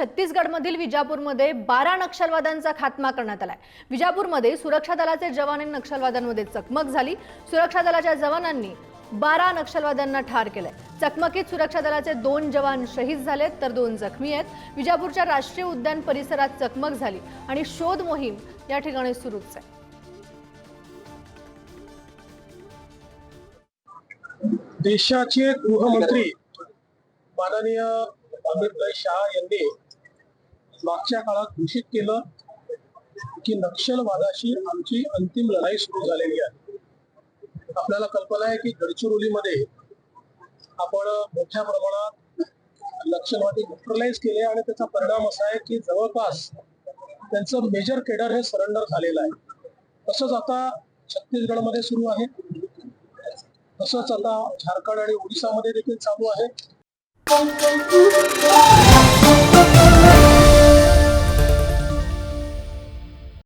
छत्तीसगडमधील विजापूरमध्ये बारा नक्षलवाद्यांचा खात्मा करण्यात आलाय. विजापूरमध्ये सुरक्षा दलाचे जवान आणि नक्षलवाद्यांमध्ये चकमक झाली. सुरक्षा दलाच्या जवानांनी बारा नक्षलवाद्यांना ठार केलंय. चकमकीत सुरक्षा दलाचे दोन जवान शहीद झालेत तर दोन जखमी आहेत. विजापूरच्या राष्ट्रीय उद्यान परिसरात चकमक झाली आणि शोध मोहीम या ठिकाणी सुरूच आहे. देशाचे गृहमंत्री माननीय अमितभाई शहा यांनी मागच्या काळात घोषित केलं की नक्षलवादाशी आमची अंतिम लढाई सुरू झालेली आहे. आपल्याला कल्पना आहे की गडचिरोलीमध्ये आपण मोठ्या प्रमाणात नक्षलवादी न्यूट्रलाइज केले आणि त्याचा परिणाम असा आहे की जवळपास त्यांचं मेजर केडर हे सरेंडर झालेलं आहे. तसंच आता छत्तीसगडमध्ये सुरू आहे. तसंच आता झारखंड आणि ओडिसामध्ये देखील चालू आहे.